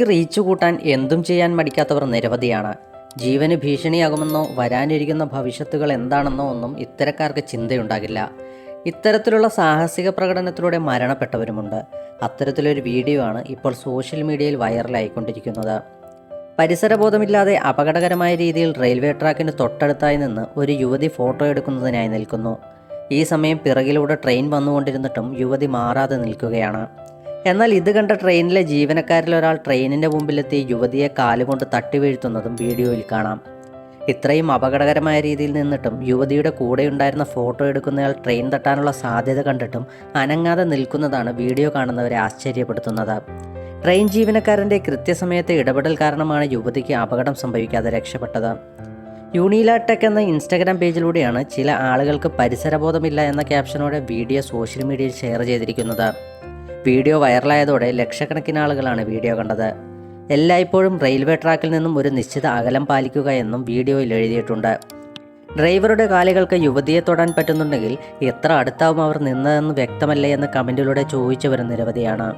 വീഡിയോയ്ക്ക് റീച്ച് കൂട്ടാൻ എന്തും ചെയ്യാൻ മടിക്കാത്തവർ നിരവധിയാണ്. ജീവന് ഭീഷണിയാകുമെന്നോ വരാനിരിക്കുന്ന ഭവിഷ്യത്തുകൾ എന്താണെന്നോ ഒന്നും ഇത്തരക്കാർക്ക് ചിന്തയുണ്ടാകില്ല. ഇത്തരത്തിലുള്ള സാഹസിക പ്രകടനത്തിലൂടെ മരണപ്പെട്ടവരുമുണ്ട്. അത്തരത്തിലൊരു വീഡിയോ ആണ് ഇപ്പോൾ സോഷ്യൽ മീഡിയയിൽ വൈറലായിക്കൊണ്ടിരിക്കുന്നത് പരിസരബോധമില്ലാതെ അപകടകരമായ രീതിയിൽ റെയിൽവേ ട്രാക്കിന് തൊട്ടടുത്തായി നിന്ന് ഒരു യുവതി ഫോട്ടോ എടുക്കുന്നതിനായി നിൽക്കുന്നു. ഈ സമയം പിറകിലൂടെ ട്രെയിൻ വന്നുകൊണ്ടിരുന്നിട്ടും യുവതി മാറാതെ നിൽക്കുകയാണ്. എന്നാൽ ഇത് കണ്ട ട്രെയിനിലെ ജീവനക്കാരിൽ ഒരാൾ ട്രെയിനിന്റെ മുമ്പിലെത്തി യുവതിയെ കാലുകൊണ്ട് തട്ടി വീഴ്ത്തുന്നതും വീഡിയോയിൽ കാണാം. ഇത്രയും അപകടകരമായ രീതിയിൽ നിന്നിട്ടും യുവതിയുടെ കൂടെയുണ്ടായിരുന്ന ഫോട്ടോ എടുക്കുന്നയാൾ ട്രെയിൻ തട്ടാനുള്ള സാധ്യത കണ്ടിട്ടും അനങ്ങാതെ നിൽക്കുന്നതാണ് വീഡിയോ കാണുന്നവരെ ആശ്ചര്യപ്പെടുത്തുന്നത്. ട്രെയിൻ ജീവനക്കാരന്റെ കൃത്യസമയത്തെ ഇടപെടൽ കാരണമാണ് യുവതിക്ക് അപകടം സംഭവിക്കാതെ രക്ഷപ്പെട്ടത്. യൂണിലാടെക് എന്ന ഇൻസ്റ്റഗ്രാം പേജിലൂടെയാണ് ചില ആളുകൾക്ക് പരിസരബോധമില്ല എന്ന ക്യാപ്ഷനോടെ വീഡിയോ സോഷ്യൽ മീഡിയയിൽ ഷെയർ ചെയ്തിരിക്കുന്നത്. വീഡിയോ വൈറലായതോടെ ലക്ഷക്കണക്കിന് ആളുകളാണ് വീഡിയോ കണ്ടത്. എല്ലായ്പ്പോഴും റെയിൽവേ ട്രാക്കിൽ നിന്നും ഒരു നിശ്ചിത അകലം പാലിക്കുക എന്നും വീഡിയോയിൽ എഴുതിയിട്ടുണ്ട്. ഡ്രൈവറുടെ കാലുകൾക്ക് യുവതിയെ തൊടാൻ പറ്റുന്നുണ്ടെങ്കിൽ എത്ര അടുത്താവും അവർ നിന്നതെന്ന് വ്യക്തമല്ലേ എന്ന് കമന്റിലൂടെ ചോദിച്ചവരും നിരവധിയാണ്.